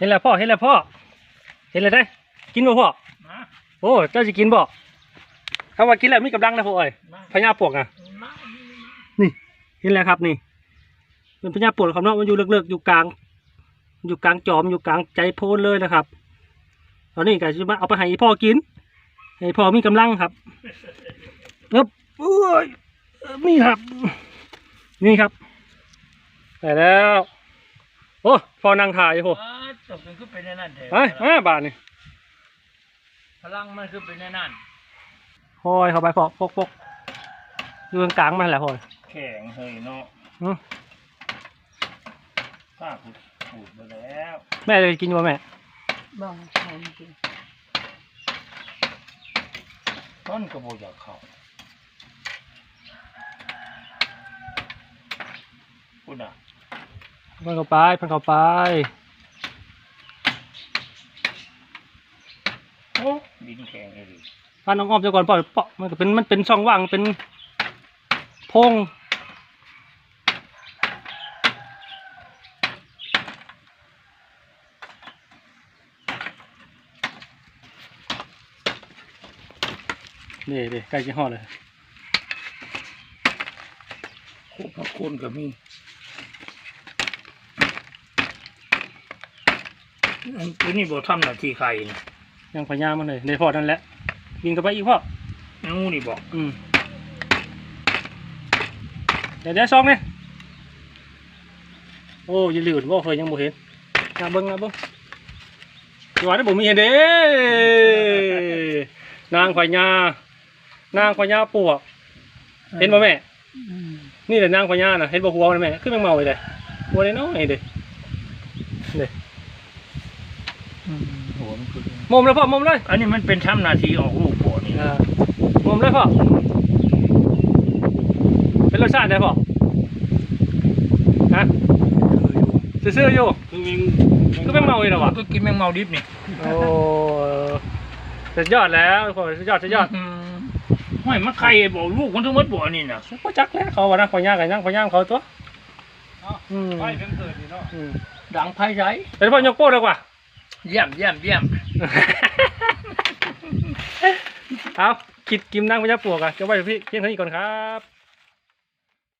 เห็นแล้วพ่อเห็นแล้วพ่อ เห็นแล้วได้ กินบ่พ่อ มาโอ้เจ้าจะกินบ่เขาว่ากินแล้วมีกำลังนะพ่อเอ้ยมาพญาปวกอะ มานี่เห็นแล้วครับนี่เป็นพญาปวกครับเนาะมันอยู่เลิกๆอยู่กลาง อยู่กลางจอมอยู่กลางใจโพนเลยนะครับ ตอนนี้ก็จะมาเอาไปให้พ่อกินให้พ่อมีกำลังครับเอ๊บโอ้ยนี่ครับ นี่ครับได้แล้ว โอ้พ่อนั่งถ่ายอยู่โหอ่า ตกเป็นขึ้นไปในนั่นเถเอ้ยอะมาบาทนี่พลังมันขึ้นไปในนั่นพอยเข้าไปพอพกพกอยู่กลางๆมาแหละพอยแข็งเฮ้ยเนาะอื้อข้าพูดพูดไปแล้วแม่จะกินบ่แม่บ้องใครกินต้นกระโบอยากเข้าพูดอะ เพิ่นเข้าไปเพิ่นเข้าไป โอ้ ดินแข็งเลยดิพาน้องอ้อมเจะก่อนปล่อยเปาะมันก็เป็นมันเป็นช่องว่างเป็นโพรงนี่ดิใกล้จะหอดเลยโคกพักคนก็มีอันตัวนี้บอกทำหน้าที่ใครนี่ ยังพยายามมันเลยในพอนั่นแหละบินเข้าไปอีกพ่องูนี่บอกอืมเดี๋ยวเดี๋ยวซองเนี่ยโอ้ยลืนว่าเคยยังบ่เห็นงาเบิ้งงาเบิ้งจังหวะนี้ผมมีเห็นเด้นางพญานางพญาปวกเห็นบ่แม่อืมนี่แหละนางพญาน่ะเห็นบ่หัวมันแม่ขึ้นแมงเมาเลยเด้หัวน้อยๆเด้เด้อืม หัวมันคือมุมเลยพ่อมุมเลยอันนี้มันเป็นทำหน้าที่ออกลูกบ่นี่อ่ามุมเลยพ่อเป็นรสชาติได้พ่อฮะซื่อๆอยู่คือวิงคือแมงเมาเลยเหรอวะก็กินแมงเมาดิบนี่โอ้สุดยอดแล้วทุกคนสุดยอดสุดยอดมห้อยมันไข่บอกลูกคนทั้งหมดบ่นี่น่ะก็จักแล้วเขาว่านะขอย่างกันย่างขอย่างเขาตัวอืมไปเพิ่งเกิดนี่เนาะอืมดังไพ่ใช้เป็นพ่อยกโป้ดีกว่า เยี่ยมเยี่ยมเยี่ยมเอาคิดกิมนั่งพญาปวกอะจะไว้พี่เพียงเท่านี้ก่อนครับ